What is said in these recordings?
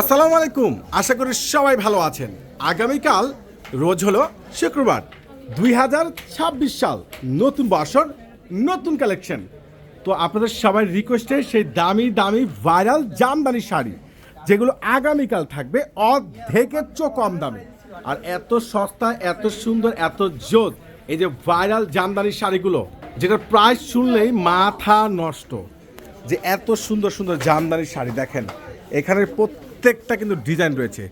আসসালামু আলাইকুম। আশা করি সবাই ভালো আছেন। আগামীকাল রোজ হলো শুক্রবার, দুই হাজার ছাব্বিশ সাল। নতুন বছর, নতুন কালেকশন। তো আপনাদের সবাই রিকোয়েস্টে সেই দামি দামি ভাইরাল জামদানি শাড়ি, যেগুলো আগামীকাল থাকবে অর্ধেকের চো কম দামে। আর এত সস্তা, এত সুন্দর, এত জোদ এই যে ভাইরাল জামদানি শাড়িগুলো, যেটার প্রাইস শুনলেই মাথা নষ্ট। যে এত সুন্দর সুন্দর জামদানি শাড়ি দেখেন, এখানের প্রত্যেকটা কিন্তু ডিজাইন রয়েছে।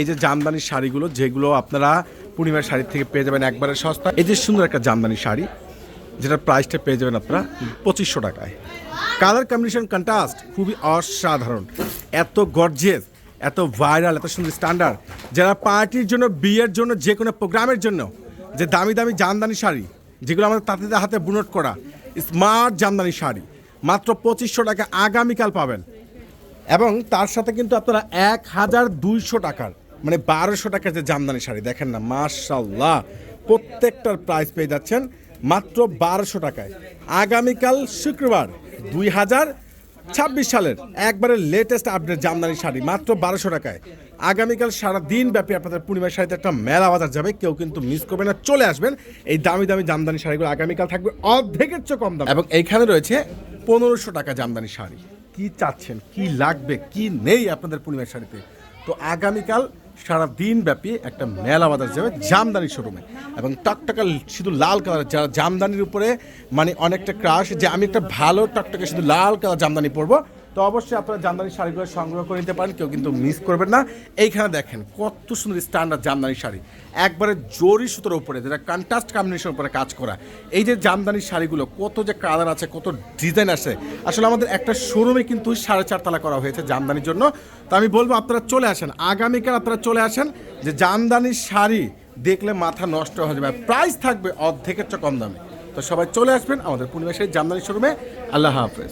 এই যে জামদানি শাড়িগুলো, যেগুলো আপনারা পূর্ণিমার শাড়ি থেকে পেয়ে যাবেন একবারে সস্তা। এই যে সুন্দর একটা জামদানি শাড়ি, যেটার প্রাইসটা পেয়ে যাবেন আপনারা পঁচিশশো টাকায়। কালার কম্বিনেশন কন্ট্রাস্ট খুবই অসাধারণ। এত গর্জেস এত ভাইরাল এত সুন্দর স্ট্যান্ডার্ড যারা পার্টির জন্য, বিয়ের জন্য, যে কোনো প্রোগ্রামের জন্য, যে দামি দামি জামদানি শাড়ি, যেগুলো আমাদের তাঁতিদের হাতে বুনট করা স্মার্ট জামদানি শাড়ি, মাত্র পঁচিশশো টাকা আগামীকাল পাবেন। এবং তার সাথে কিন্তু আপনারা এক হাজার দুইশো টাকার মানে বারোশো টাকার যে জামদানি শাড়ি, দেখেন না মার্শাল্লাহ প্রত্যেকটার প্রাইস পেয়ে যাচ্ছেন মাত্র বারোশো টাকায়। আগামীকাল শুক্রবার দুই হাজার ছাব্বিশ সালের একবারে লেটেস্ট আপডেট জামদানি শাড়ি, মাত্র বারোশো টাকায়। আগামীকাল সারা দিন ব্যাপী আপনাদের পূর্ণিমার শাড়িতে একটা মেলা বাজার যাবে, কেউ কিন্তু মিস করবে না, চলে আসবেন। এই দামি দামি জামদানি শাড়িগুলো আগামীকাল থাকবে অর্ধেকের চেয়ে কম দাম। এবং এইখানে রয়েছে পনেরোশো টাকা জামদানি শাড়ি। কি চাচ্ছেন, কি লাগবে, কি নেই আপনাদের পূর্ণিমার শাড়িতে? তো আগামীকাল সারা দিন ব্যাপী একটা মেলা বাজার যাবে জামদানি শোরুমে এবং টকটকা শুধু লাল কালার যারা জামদানির উপরে মানে অনেকটা ক্রাশ যে আমি একটা ভালো টকটকে শুধু লাল কালার জামদানি পরবো তো অবশ্যই আপনারা জামদানি শাড়িগুলো সংগ্রহ করে নিতে পারেন, কেউ কিন্তু মিস করবেন না। এইখানে দেখেন, কত সুন্দর স্ট্যান্ডার্ড জামদানি শাড়ি। একবারে জরি সুতোর উপরে, যেটা কন্ট্রাস্ট কম্বিনেশন উপরে কাজ করা। এই যে জামদানি শাড়িগুলো, কত যে কালার আছে, কত ডিজাইন আছে। আসলে আমাদের একটা শোরুমে কিন্তু সাড়ে চারতলা করা হয়েছে জামদানির জন্য। তো আমি বলব, আপনারা চলে আসেন। আগামীকাল আপনারা চলে আসেন যে জামদানি শাড়ি দেখলে মাথা নষ্ট হয়ে যাবে। প্রাইস থাকবে অর্ধেকের চেয়ে কম দামে। তো সবাই চলে আসবেন আমাদের পূর্ণিমাসের জামদানি শোরুমে আল্লাহ হাফেজ।